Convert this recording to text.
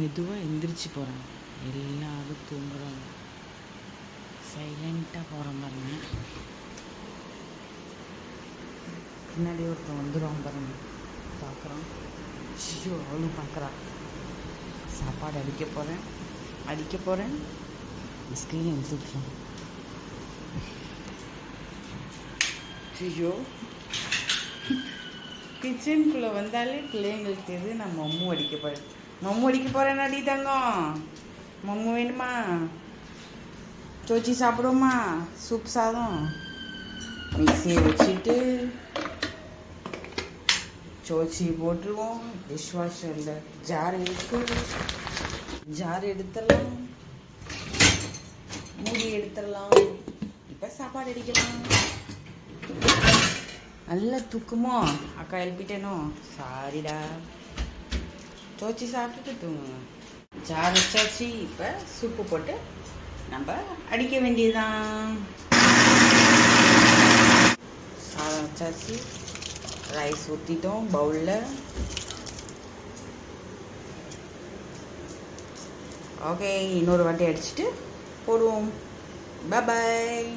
மெதுவாக எந்திரிச்சு போகிறாங்க எல்லாரும் தூங்குறாங்க. சைலண்ட்டாக போகிற பாருங்க பின்னாடி ஒருத்தன் வந்துடுவான் பாருங்க. பார்க்குறான் ஐயோ அவளும் பார்க்குறா சாப்பாடு அடிக்க போகிறேன் அடிக்க போகிறேன் ஸ்க்ரீன் எடுத்துக்கலாம் ஐயோ. கிச்சனுக்குள்ளே வந்தாலே பிள்ளைங்களுக்கு தெரியுது நம்ம அம்மும் அடிக்க போகிறேன் மம்மு அடிக்க போகிறேன் நடி தங்கம். மம்மு வேணுமா? சோச்சி சாப்பிடுவோமா? சூப் சாதம். மிக்சியை வச்சுட்டு சோச்சி போட்டுருவோம். டிஷ் வாஷரில் ஜார் எடுத்து ஜார் எடுத்துடலாம். மூடி எடுத்துடலாம். இப்போ சாப்பாடு அடிக்கலாம் நல்லா தூக்குமோ? அக்கா எழுப்பிட்டேனோ சாரிடா துவச்சி சாப்பிட்டுட்டு தூங்குங்க. ஜார் வச்சாச்சு இப்போ சூப்பு போட்டு நம்ம அடிக்க வேண்டியதுதான். சாதம் வச்சாச்சு ரைஸ் ஊற்றிட்டோம் பவுலில் ஓகே இன்னொரு வாட்டி அடிச்சுட்டு போடுவோம். பாய்